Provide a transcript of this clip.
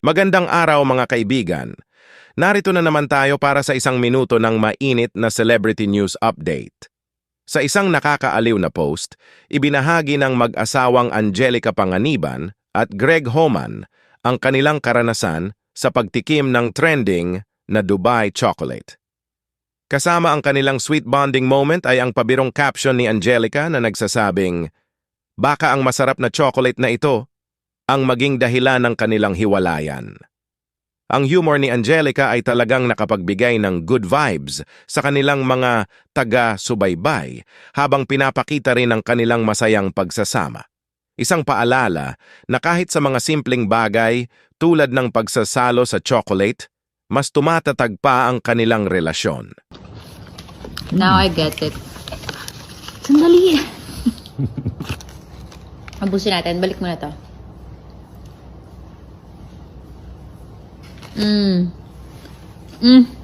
Magandang araw mga kaibigan. Narito na naman tayo para sa isang minuto ng mainit na celebrity news update. Sa isang nakakaaliw na post, ibinahagi ng mag-asawang Angelica Panganiban at Greg Homan ang kanilang karanasan sa pagtikim ng trending na Dubai chocolate. Kasama ang kanilang sweet bonding moment ay ang pabirong caption ni Angelica na nagsasabing, Baka ang masarap na chocolate na ito ang maging dahilan ng kanilang hiwalayan. Ang humor ni Angelica ay talagang nakapagbigay ng good vibes sa kanilang mga taga-subaybay habang pinapakita rin ang kanilang masayang pagsasama. Isang paalala na kahit sa mga simpleng bagay tulad ng pagsasalo sa chocolate, mas tumatatag pa ang kanilang relasyon. Now I get it. Sandali. Abusin natin. Balik mo na to. Mm. Mm.